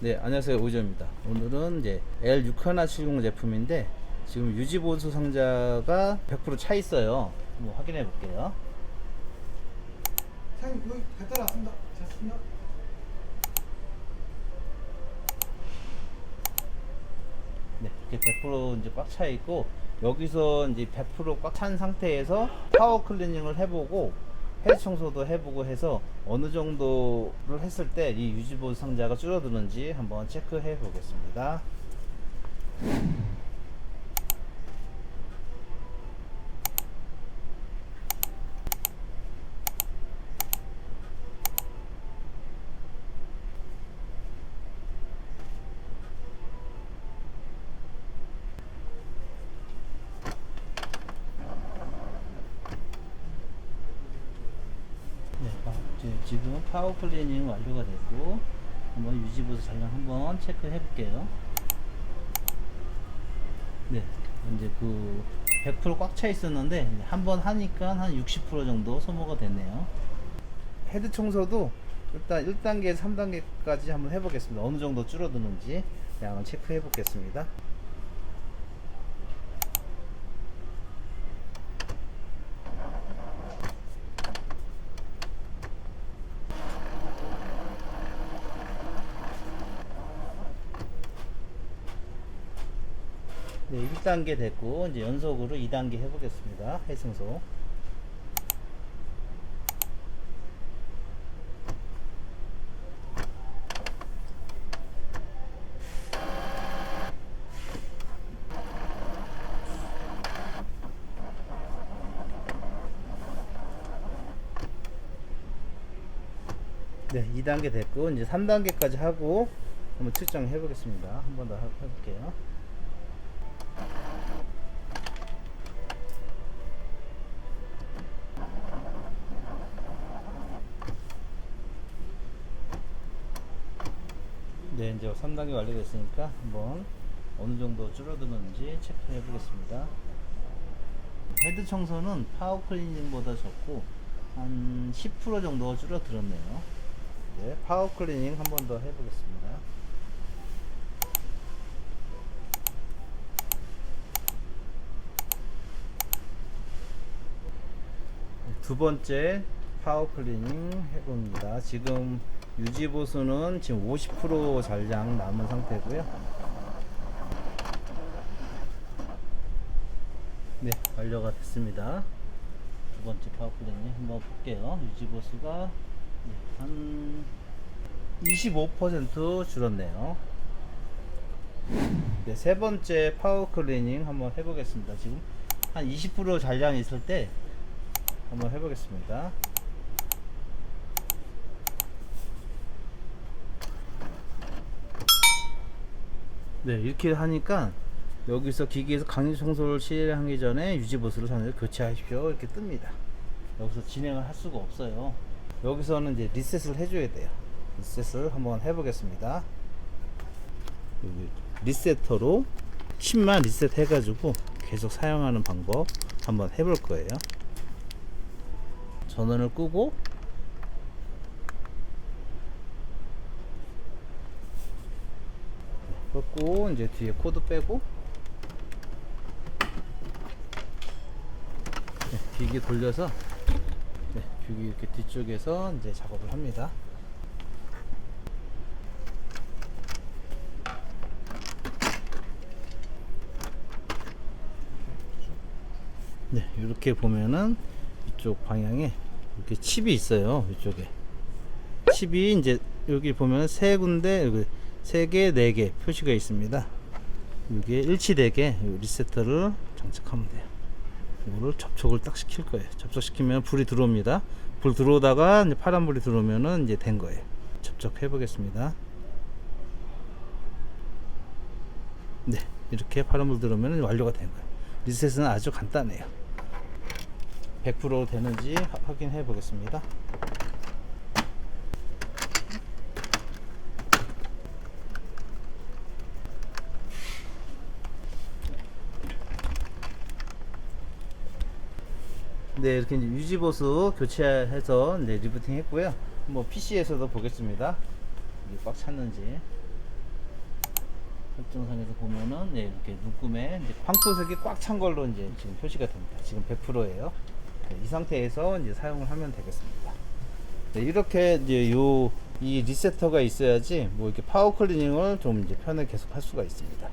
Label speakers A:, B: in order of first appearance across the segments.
A: 네, 안녕하세요. 오전입니다. 오늘은 이제 L6170 제품인데 지금 유지보수 상자가 100%차 있어요. 한번 확인해 볼게요.
B: 사장님 거의 갖다 놨습니다. 됐습니다.
A: 네, 이렇게 100% 이제 꽉 차 있고 여기서 이제 100%꽉 찬 상태에서 파워 클리닝을 해보고 헤드 청소도 해보고 해서 어느 정도를 했을 때 이 유지보수 상자가 줄어드는지 한번 체크해 보겠습니다. 네, 파- 지- 지금 파워 클리닝 완료가 됐고 한번 유지보수 잔량 한번 체크해 볼게요. 네, 이제 그 100%꽉 차 있었는데 한 번 하니까 한 60% 정도 소모가 됐네요. 헤드 청소도 일단 1단계, 3단계까지 한번 해보겠습니다. 어느 정도 줄어드는지 양을 체크해 보겠습니다. 네, 1단계 됐고 이제 연속으로 2단계 해보겠습니다. 해승소. 네, 2단계 됐고 이제 3단계까지 하고 한번 측정해 보겠습니다. 한번 더 해볼게요. 네, 이제 3단계 완료됐으니까 한번 어느 정도 줄어드는지 체크해 보겠습니다. 헤드 청소는 파워 클리닝보다 적고 한 10% 정도 줄어들었네요. 네, 파워 클리닝 한 번 더 해보겠습니다. 두 번째 파워 클리닝 해봅니다. 지금 유지 보수는 지금 50% 잔량 남은 상태고요. 네, 완료가 됐습니다. 두 번째 파워 클리닝 한번 볼게요. 유지 보수가 네, 한25% 줄었네요. 네, 세 번째 파워 클리닝 한번 해보겠습니다. 지금 한 20% 잔량이 있을 때 한번 해보겠습니다. 네, 이렇게 하니까 여기서 기기에서 강제 청소를 실행하기 전에 유지 보수를 선을 교체하십시오. 이렇게 뜹니다. 여기서 진행을 할 수가 없어요. 여기서는 이제 리셋을 해줘야 돼요. 리셋을 한번 해보겠습니다. 여기 리세터로 칩만 리셋 해가지고 계속 사용하는 방법 한번 해볼 거예요. 전원을 끄고 끄고 이제 뒤에 코드 빼고 네, 기기 돌려서 네, 기기 이렇게 뒤쪽에서 이제 작업을 합니다. 네, 이렇게 보면은 이쪽 방향에 이렇게 칩이 있어요. 이쪽에 칩이 이제 여기 보면 세 군데 여기 세 개, 네개 표시가 있습니다. 이게 일치되게 이 리세터를 장착하면 돼요. 이거를 접촉을 딱 시킬 거예요. 접촉시키면 불이 들어옵니다. 불 들어오다가 이제 파란 불이 들어오면은 이제 된 거예요. 접촉해 보겠습니다. 네, 이렇게 파란 불 들어오면 완료가 된 거예요. 리셋은 아주 간단해요. 100% 되는지 하- 확인해 보겠습니다. 네, 이렇게 이제 유지보수 교체해서 이제 리부팅 했고요. 뭐 PC에서도 보겠습니다. 이게 꽉 찼는지. 설정상에서 보면은 네, 이렇게 눈금에 이제 황토색이 꽉 찬 걸로 이제 지금 표시가 됩니다. 지금 100%예요. 이 상태에서 이제 사용을 하면 되겠습니다. 네, 이렇게 이제 요 이 리세터가 있어야지 뭐 이렇게 파워 클리닝을 좀 이제 편하게 계속 할 수가 있습니다.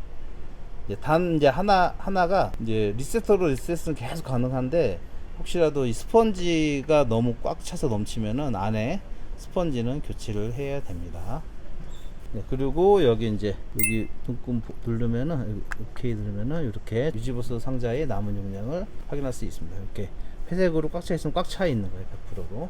A: 이제 단 이제 하나 하나가 이제 리세터로 리셋은 계속 가능한데 혹시라도 이 스펀지가 너무 꽉 차서 넘치면은 안에 스펀지는 교체를 해야 됩니다. 네, 그리고 여기 이제 여기 눈금 보- 누르면은 오케이 누르면은 이렇게 유지보스 상자의 남은 용량을 확인할 수 있습니다. 이렇게 회색으로 꽉 차 있으면 꽉 차 있는 거예요, 100%로.